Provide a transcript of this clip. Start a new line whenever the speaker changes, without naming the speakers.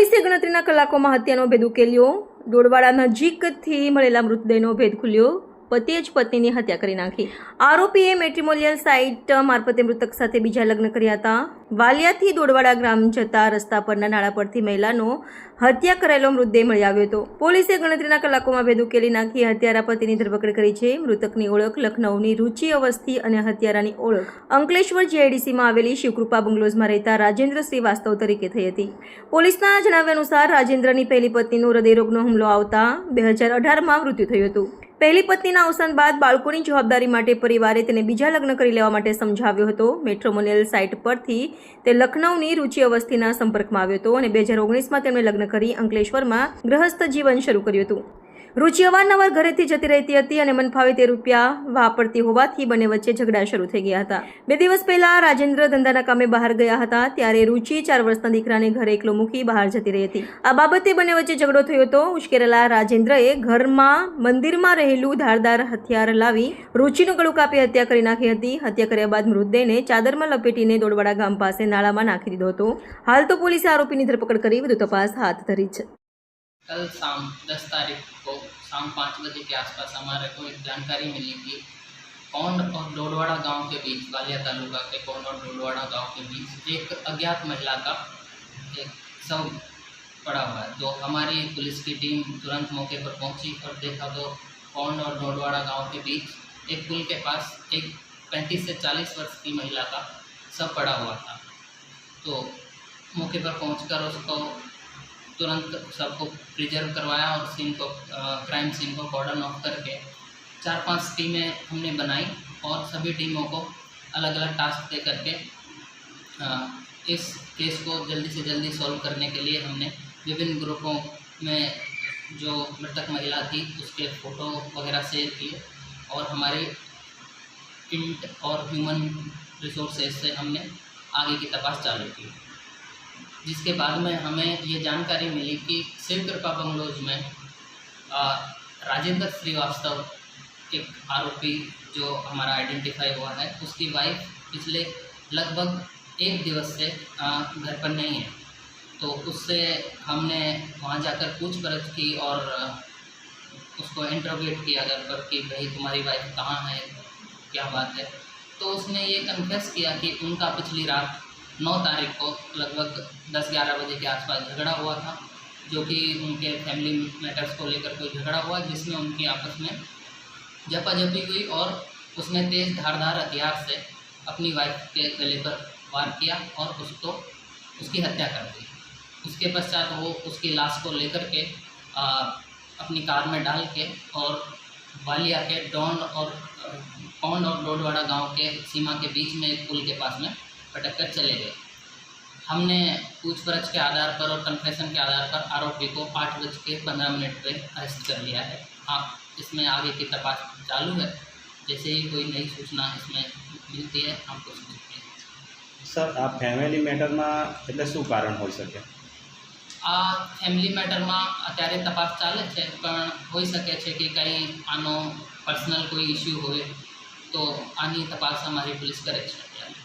પોલીસે ગણતરીના કલાકોમાં હત્યાનો ભેદ ઉકેલ્યો. ડોડવાડા નજીકથી મળેલા મૃતદેહનો ભેદ ખુલ્યો. પતિએ જ પત્નીની હત્યા કરી નાખી. આરોપીએ મેટ્રિમોનિયલ સાઇટ મારફતે મૃતક સાથે બીજા લગ્ન કર્યા હતા. વાલિયાથી દોડવાડા ગ્રામ જતા રસ્તા પરના નાળા પરથી મહિલાનો હત્યા કરેલો મૃતદેહ મળી આવ્યો હતો. પોલીસે ગણતરીના કલાકોમાં ભેદ ઉકેલી નાખી હત્યારા પતિની ધરપકડ કરી છે. મૃતકની ઓળખ, લખનૌની રુચિ અવસ્થી અને હત્યારાની ઓળખ. અંકલેશ્વર જીઆઈડીસીમાં આવેલી શિવકૃપા બંગલોઝમાં રહેતા રાજેન્દ્ર શ્રીવાસ્તવ તરીકે થઈ હતી. પોલીસના જણાવ્યા અનુસાર રાજેન્દ્રની પહેલી પત્નીનો હૃદયરોગનો હુમલો આવતા બે હજાર અઢારમાં મૃત્યુ થયું હતું. પહેલી પત્નીના અવસાન બાદ બાળકોની જવાબદારી માટે પરિવારે તેને બીજા લગ્ન કરી લેવા માટે સમજાવ્યો હતો. મેટ્રોમોનિયલ સાઇટ પરથી તે લખનૌની રુચિ અવસ્થીના સંપર્કમાં આવ્યો હતો અને બે હજાર ઓગણીસમાં તેમણે લગ્ન કરી અંકલેશ્વરમાં ગ્રહસ્થ જીવન શરૂ કર્યું હતું. રુચિ અવારનવાર ઘરેથી જતી રહેતી હતી અને મન ફાવે તે રૂપિયા વાપરતી હોવાથી બંને વચ્ચે ઝઘડા શરૂ થઈ ગયા હતા. બે દિવસ પહેલા રાજેન્દ્ર ધંધાના કામે બહાર ગયા હતા, ત્યારે રુચિ ચાર વર્ષના દીકરાને ઘરે એકલો મૂકી બહાર જતી રહી હતી. આ બાબતે બંને વચ્ચે ઝઘડો થયો હતો ઉશ્કેરેલા રાજેન્દ્રએ ઘરમાં, મંદિરમાં રહેલું ધારદાર હથિયાર લાવી રુચિનું ગળું કાપી હત્યા કરી નાખી હતી. હત્યા કર્યા બાદ મૃતદેહને ચાદરમાં લપેટીને દોડવાડા ગામ પાસે નાળામાં નાખી દીધો હતો. હાલ તો પોલીસે આરોપીની ધરપકડ કરી વધુ તપાસ હાથ ધરી છે.
कल शाम दस तारीख को शाम पाँच बजे के आसपास हमारे को एक जानकारी मिली कि कौंड और डोडवाड़ा गाँव के बीच, बालिया तालुका के कौंड और डोडवाड़ा गाँव के बीच एक अज्ञात महिला का एक शव पड़ा हुआ है। तो हमारी पुलिस की टीम तुरंत मौके पर पहुँची और देखा तो कौंड और डोडवाड़ा गाँव के बीच एक पुल के पास एक पैंतीस से चालीस वर्ष की महिला का शव पड़ा हुआ था। तो मौके पर पहुंचकर उसको तुरंत सबको प्रिजर्व करवाया और सीन को क्राइम सीन को कॉर्डन ऑफ़ करके चार पाँच टीमें हमने बनाई और सभी टीमों को अलग अलग टास्क दे करके अ, इस केस को जल्दी से जल्दी सॉल्व करने के लिए हमने विभिन्न ग्रुपों में जो मृतक महिला थी उसके फ़ोटो वगैरह शेयर किए और हमारे इंट और ह्यूमन रिसोर्सेज से हमने आगे की तपास चालू की। जिसके बाद में हमें ये जानकारी मिली कि शिव कृपा बंगलोज में राजेंद्र श्रीवास्तव एक आरोपी जो हमारा आइडेंटिफाई हुआ है, उसकी वाइफ पिछले लगभग एक दिवस से घर पर नहीं है। तो उससे हमने वहाँ जाकर पूछपरछ की और उसको इंटरोगेट किया घर पर कि भाई तुम्हारी वाइफ कहाँ है, क्या बात है? तो उसने ये कन्फेस किया कि उनका पिछली रात नौ तारीख को लगभग दस ग्यारह बजे के आसपास झगड़ा हुआ था जो कि उनके फैमिली मैटर्स को लेकर कोई झगड़ा हुआ जिसमें उनकी आपस में झपाझपी हुई और उसने तेज़ धारधार हथियार से अपनी वाइफ के गले पर वार किया और उसको उसकी हत्या कर दी। उसके पश्चात वो उसकी लाश को लेकर के आ, अपनी कार में डाल के और वालिया के डोंड और पौंड और डोडवाड़ा गाँव के सीमा के बीच में एक पुल के पास में पटक कर चले गए हमने पूछपरछ के आधार पर और कन्फेशन के आधार पर आरोपी को आठ बज के पंद्रह मिनट पर अरेस्ट कर लिया है आप इसमें आगे की तपास चालू है जैसे ही कोई नई सूचना इसमें मिलती है हमको सूचते हैं
સર આ ફેમિલી મેટરમાં એટલે શું કારણ હોઈ શકે
આ ફેમિલી મેટરમાં અત્યારે તપાસ ચાલે છે પણ હોઈ શકે છે કે કંઈ આનો પર્સનલ કોઈ ઇસ્યુ હોય તો આની તપાસ અમારી પોલીસ કરે છે અત્યારે